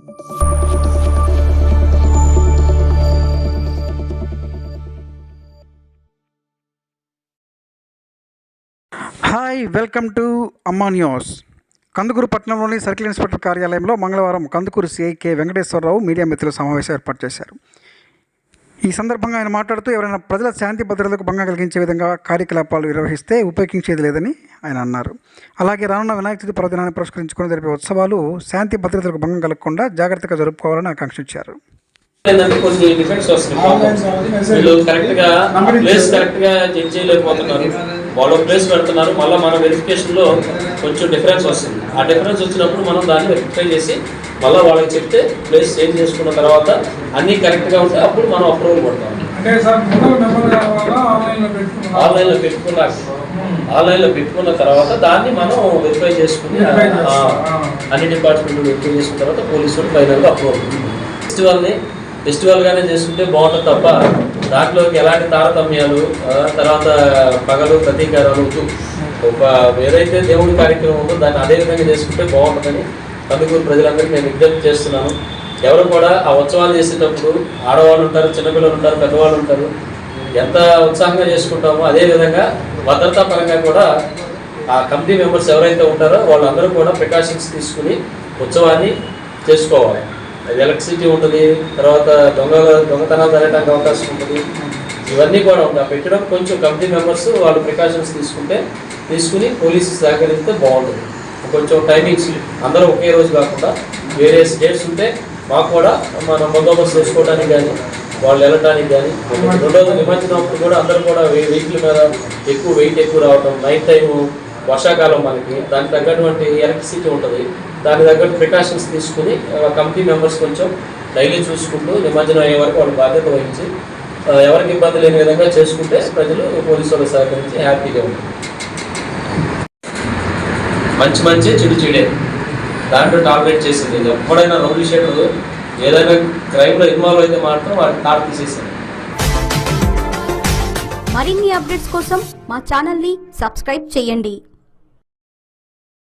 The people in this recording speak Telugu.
Hi welcome to Amma news Kandukur పట్టణంలోని సర్కిల్ ఇన్స్పెక్టర్ కార్యాలయంలో మంగళవారం కందుకూరు సిఐకె వెంకటేశ్వరరావు మీడియా మిత్రుల సమావేశం ఏర్పాటు చేశారు. ఈ సందర్భంగా ఆయన మాట్లాడుతూ ఎవరైనా ప్రజల శాంతి భద్రతలకు భంగం కలిగించే విధంగా కార్యకలాపాలు నిర్వహిస్తే ఉపయోగించేది లేదని ఆయన అన్నారు. అలాగే రానున్న వినాయక చవితి పర్వదినాన్ని పురస్కరించుకుని జరిపే ఉత్సవాలు శాంతి భద్రతలకు భంగం కలగకుండా జాగ్రత్తగా జరుపుకోవాలని ఆకాంక్షించారు. కొన్ని డిఫెక్ట్స్ వస్తున్నాయి వీళ్ళు ప్లేస్ కరెక్ట్ చెక్ చేయలేకపోతున్నారు వాళ్ళు ప్లేస్ పెడుతున్నారు. మళ్ళీ మన వెరిఫికేషన్లో కొంచెం డిఫరెన్స్ వస్తుంది. ఆ డిఫరెన్స్ వచ్చినప్పుడు మనం దాన్ని వెరిఫై చేసి మళ్ళీ వాళ్ళకి చెప్తే ప్లేస్ చేంజ్ చేసుకున్న తర్వాత అన్ని కరెక్ట్గా ఉంటే అప్పుడు మనం అప్రూవల్ కొడతాం. అంటే సార్ మొదలు నెంబర్ కావాలా? ఆన్లైన్లో పెట్టుకున్నారా? ఆన్లైన్లో పెట్టుకున్నాక ఆన్లైన్లో పెట్టుకున్న తర్వాత దాన్ని మనం వెరిఫై చేసుకుని. అన్ని డిపార్ట్మెంట్లు వెరిఫై చేసుకున్న తర్వాత పోలీసు వాళ్ళు ఫైనల్గా అప్రూవల్ ఫెస్టివల్ని ఫెస్టివల్ గానే చేసుకుంటే బాగుంటుంది తప్ప దాంట్లోకి ఎలాంటి తారతమ్యాలు తర్వాత పగలు ప్రతీకారాలు. ఒక ఏదైతే దేవుడి కార్యక్రమం ఉందో దాన్ని అదే విధంగా చేసుకుంటే బాగుంటుందని కందుకూరు ప్రజలందరికీ నేను విజ్ఞప్తి చేస్తున్నాను. ఎవరు కూడా ఆ ఉత్సవాలు చేసేటప్పుడు ఆడవాళ్ళు ఉంటారు చిన్నపిల్లలు ఉంటారు పెద్దవాళ్ళు ఉంటారు ఎంత ఉత్సాహంగా చేసుకుంటామో అదేవిధంగా భద్రతా పరంగా కూడా ఆ కమిటీ మెంబర్స్ ఎవరైతే ఉంటారో వాళ్ళందరూ కూడా ప్రికాషన్స్ తీసుకుని ఉత్సవాన్ని చేసుకోవాలి. అది ఎలక్ట్రిసిటీ ఉంటుంది తర్వాత దొంగ దొంగతనాలు జరగడానికి అవకాశం ఉంటుంది. ఇవన్నీ కూడా ఉంటాయి. పెట్టడం కొంచెం కమిటీ మెంబర్స్ వాళ్ళు ప్రికాషన్స్ తీసుకుంటే తీసుకుని పోలీసు సహకరిస్తే బాగుంటుంది. కొంచెం టైమింగ్స్ అందరూ ఒకే రోజు కాకుండా వేరే డేట్స్ ఉంటే మాకు కూడా మన బందోబస్తు చేసుకోవడానికి కానీ వాళ్ళు వెళ్ళడానికి కానీ రెండోది నిమజ్జనప్పుడు కూడా అందరూ కూడా వెహికల్ మీద ఎక్కువ వెయిట్ ఎక్కువ రావటం నైట్ టైము వర్షాకాలం మనకి దానికి తగ్గటువంటి ఎలక్ట్రిసిటీ ఉంటుంది. దానికి తగ్గట్టు ప్రికాషన్స్ తీసుకుని కమిటీ మెంబర్స్ కొంచెం డైలీ చూసుకుంటూ నిమజ్జనం అయ్యే వరకు వాళ్ళు బాధ్యత వహించి ఎవరికి ఇబ్బంది లేని విధంగా చేసుకుంటే ప్రజలు పోలీసు వాళ్ళు సహకరించి హ్యాపీగా ఉంటుంది మంచి మంచి చెడు చెడే. దాంట్లో టార్గెట్ చేసింది. ఎప్పుడైనా రౌడీ షేటర్ ఏదైనా క్రైమ్లో ఇన్వాల్వ్ అయితే మాత్రం వాడిని టార్గెట్ తీసేసింది మరిన్ని అప్డేట్స్ కోసం మా ఛానల్ని సబ్స్క్రైబ్ చేయండి.